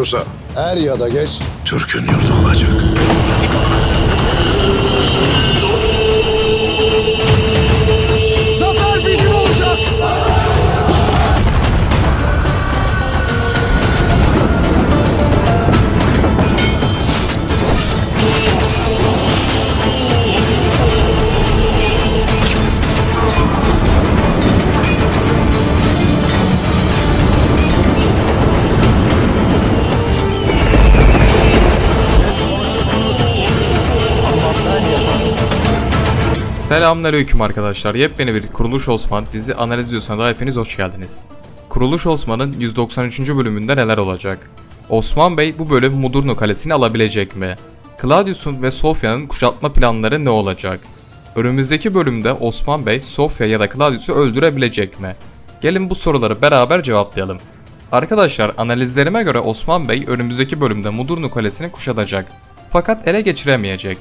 Yoksa Er ya da geç Türk'ün yurdu olacak. Selamünaleyküm arkadaşlar. Yepyeni bir Kuruluş Osman dizi analiz videosuna da hepiniz hoş geldiniz. Kuruluş Osman'ın 193. bölümünde neler olacak? Osman Bey bu bölüm Mudurnu Kalesi'ni alabilecek mi? Claudius'un ve Sofya'nın kuşatma planları ne olacak? Önümüzdeki bölümde Osman Bey Sofya ya da Claudius'u öldürebilecek mi? Gelin bu soruları beraber cevaplayalım. Arkadaşlar analizlerime göre Osman Bey önümüzdeki bölümde Mudurnu Kalesi'ni kuşatacak. Fakat ele geçiremeyecek.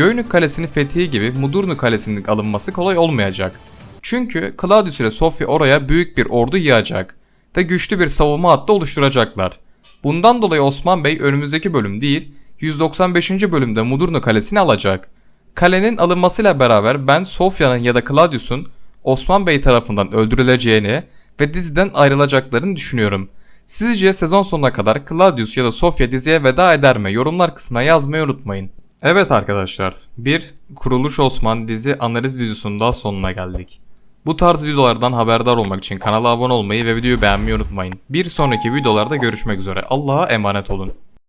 Göynük Kalesi'ni fethi gibi Mudurnu Kalesi'nin alınması kolay olmayacak. Çünkü Claudius ile Sofya oraya büyük bir ordu yığacak ve güçlü bir savunma hattı oluşturacaklar. Bundan dolayı Osman Bey önümüzdeki bölüm değil, 195. bölümde Mudurnu Kalesi'ni alacak. Kalenin alınmasıyla beraber ben Sofya'nın ya da Claudius'un Osman Bey tarafından öldürüleceğini ve diziden ayrılacaklarını düşünüyorum. Sizce sezon sonuna kadar Claudius ya da Sofya diziye veda eder mi? Yorumlar kısmına yazmayı unutmayın. Evet arkadaşlar, bir Kuruluş Osman dizi analiz videosunun daha sonuna geldik. Bu tarz videolardan haberdar olmak için kanala abone olmayı ve videoyu beğenmeyi unutmayın. Bir sonraki videolarda görüşmek üzere. Allah'a emanet olun.